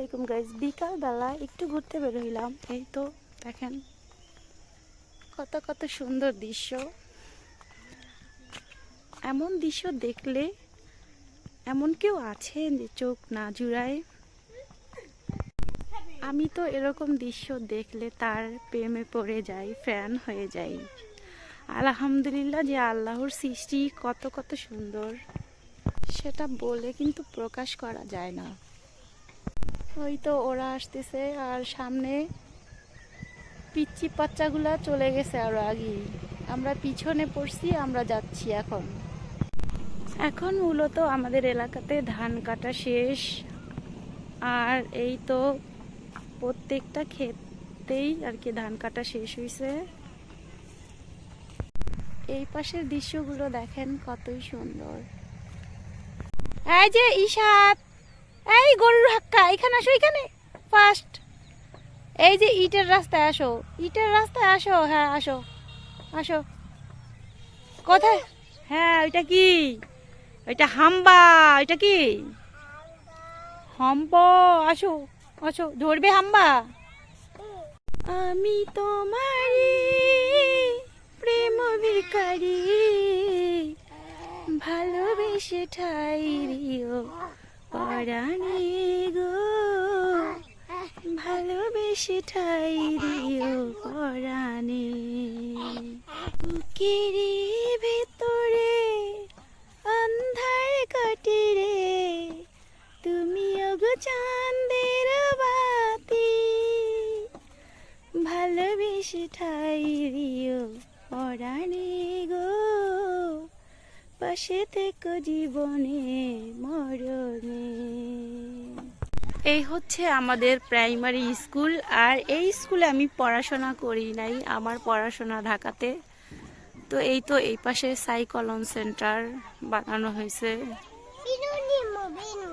আলাইকুম গাইজ বিকালবেলা একটু ঘুরতে বেরোইলাম। এই তো, দেখেন, কত কত সুন্দর দৃশ্য। এমন দৃশ্য দেখলে এমন কেউ আছে যে চোখ না জুড়ায়? আমি তো এরকম দৃশ্য দেখলে তার প্রেমে পড়ে যাই, ফ্যান হয়ে যাই। আলহামদুলিল্লাহ যে আল্লাহর সৃষ্টি কত কত সুন্দর। সেটা বলে কিন্তু প্রকাশ করা যায় না। ওই তো ওরা আসতেছে আর সামনে পিচ্ছি বাচ্চাগুলা চলে গেছে আরও আগে আমরা পিছনে পড়ছি, আমরা যাচ্ছি এখন। এখন মূলত আমাদের এলাকাতে ধান কাটা শেষ। আর এই তো প্রত্যেকটা ক্ষেতেই আর কি ধান কাটা শেষ হয়েছে এই পাশের দৃশ্যগুলো দেখেন কতই সুন্দর। এই যে ঈশাদ এই গরুর হাক্কা এখানে আসো এখানে। ফার্স্ট এই যে ইটের রাস্তায় আসো ইটের রাস্তায় আসো হ্যাঁ আসো আসো। কোথায়? হ্যাঁ ওইটা কি? ওইটা হাম্বা ওইটা কি? হাম্ব আসো আসো ধরবে হাম্বা। আমি তোমারি প্রেম ভিকারি ভালোবেসে ঠাই পরাণে গো, ভালোবেসে ঠাই দিও পরাণে। বুকেরি ভেতরে অন্ধার কাটে রে, তুমি গো চাঁদের বাতি। ভালোবেসে ঠাই দিও পরাণে। পাশে থেকো জীবনে মরণে। এই হচ্ছে আমাদের প্রাইমারি স্কুল আর এই স্কুলে আমি পড়াশোনা করি নাই আমার পড়াশোনা ঢাকাতে। তো এই তো এই পাশে সাইকলন সেন্টার বানানো হয়েছে।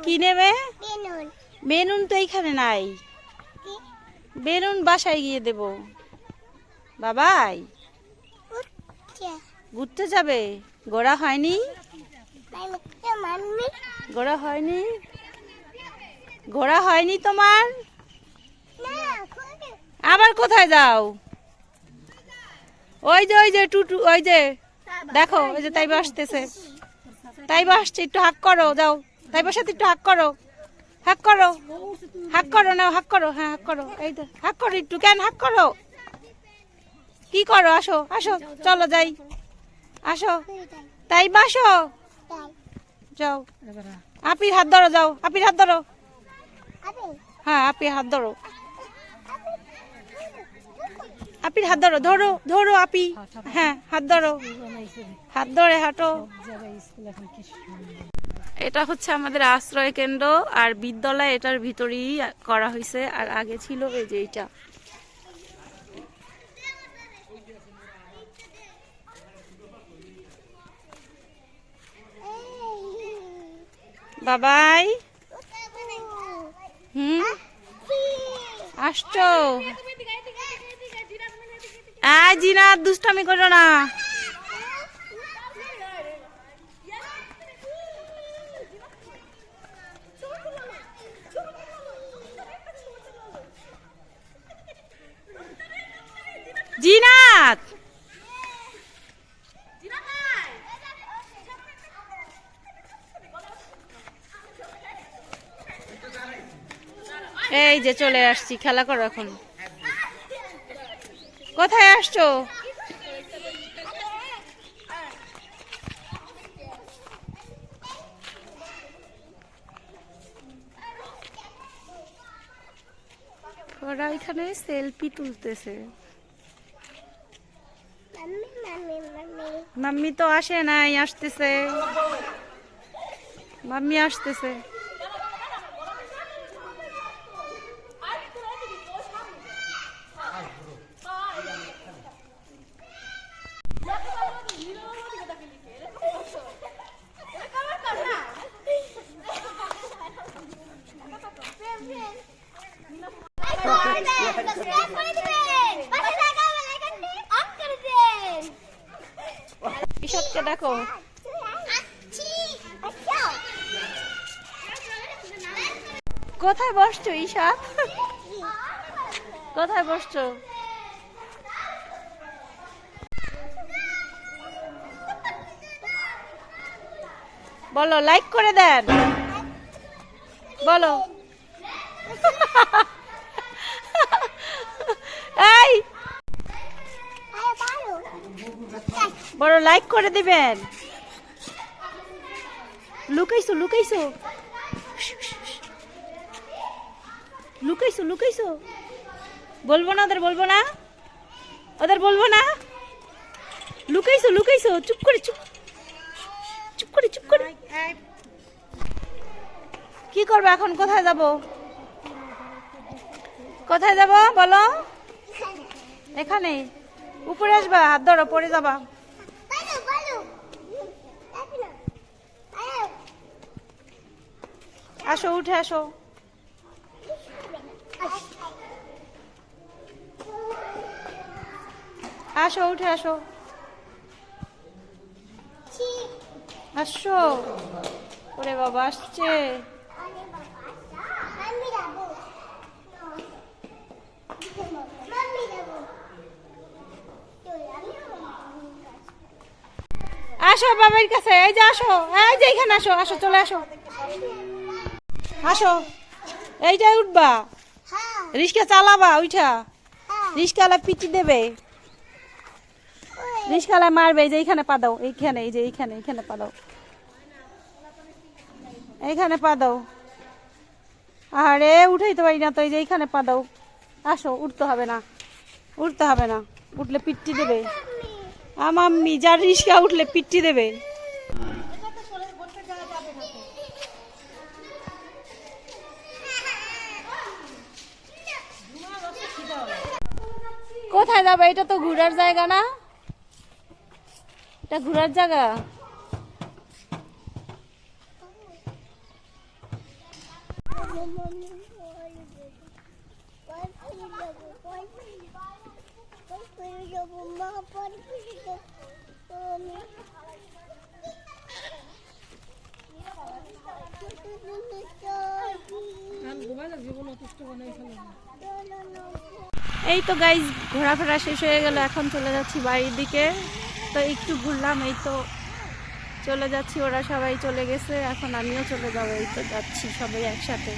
কি নেবে? বেলুন তো এইখানে নাই। বেলুন বাসায় গিয়ে দেব। বাবাই ঘুরতে যাবে? গোড়া হয়নি? গোড়া হয়নি? ঘোড়া হয়নি তোমার? আবার কোথায় যাও? ওই যে ওই যে, টুটু, ওই যে, দেখো, ওই যে তাই আসতেছে। তাই আসছে, একটু হাক করো, যাও। তাই সাথে একটু হাক করো। হাক করো। হাক করো না হাক করো হ্যাঁ হাক করো। এই তো হাক করো একটু, কেন হাক করো? কি করো? আসো আসো, চলো যাই। আসো। তাই যাও। আপির হাত ধরো যাও। আপির হাত ধরো। হ্যাঁ আপির হাত ধরো। আপির হাত ধরো ধরো ধরো আপি। হ্যাঁ হাত ধরো। হাত ধরে হাঁটো। এটা হচ্ছে আমাদের আশ্রয় কেন্দ্র আর বিদ্যালয় এটার ভিতরেই করা হয়েছে আর আগে ছিল এই যে এইটা। বাবাই? হুম? আসছো? আয় জিনা দুষ্টামি করো না। জিনাত! এই যে চলে আসছি, খেলা করো এখন। কোথায় আসছো? ওরা এখানে সেলফি তুলতেছে। মাম্মি তো আসে নাই, আসতেছে। মাম্মি আসতেছে সাবস্ক্রাইব করে দিবেন পাশে থাকা বেল আইকনটি অন করে দেন কৃষককে দেখো। কোথায় বসছো ঈশা কোথায় বসছো? বলো লাইক করে দেন। বলো। এই আরে পারো বড় লাইক করে দিবেন। লুকাইছো লুকাইছো। লুকাইছো লুকাইছো। বলব না ওদের, বলব না। ওদের বলব না। লুকাইছো লুকাইছো। চুপ করে, চুপ। চুপ করে চুপ করে। কি করবে এখন? কোথায় যাব? কোথায় যাব বলো? এখানে। উপরে আসবা, হাত ধরো, পড়ে যাবা পারো পারো পারো পারো আসো, উঠে আসো। আসো, উঠে আসো। আসো। ওরে বাবা, আসছে। আসো বাবার কাছে, এই যে আসো, এই যে এখানে আসো আসো, চলে আসো। আসো। এইটাই উঠবা। হ্যাঁ। রিক্সা চালাবা ওইটা হ্যাঁ। রিক্সাওয়ালা পিটি দেবে। রিক্সাওয়ালা মারবে এই যে এইখানে পা দাও এইখানে এই যে এইখানে এইখানে পা দাও। এইখানে পা দাও। আরে উঠেই তো পারি না তো এই যে এইখানে পা দাও। আসো উঠতে হবে না। উঠতে হবে না উঠলে পিট্টি দেবে। আমাম্মি যার রিক্সা উঠলে পিট্টি দেবে। কোথায় যাবে? এটা তো ঘোরার জায়গা না? এটা ঘোরার জায়গা? এই তো গাইজ ঘোরাফেরা শেষ হয়ে গেল, এখন চলে যাচ্ছি বাড়ির দিকে। তো একটু ঘুরলাম, এই তো চলে যাচ্ছি, ওরা সবাই চলে গেছে, এখন আমিও চলে যাব, এই তো যাচ্ছি সবাই একসাথে।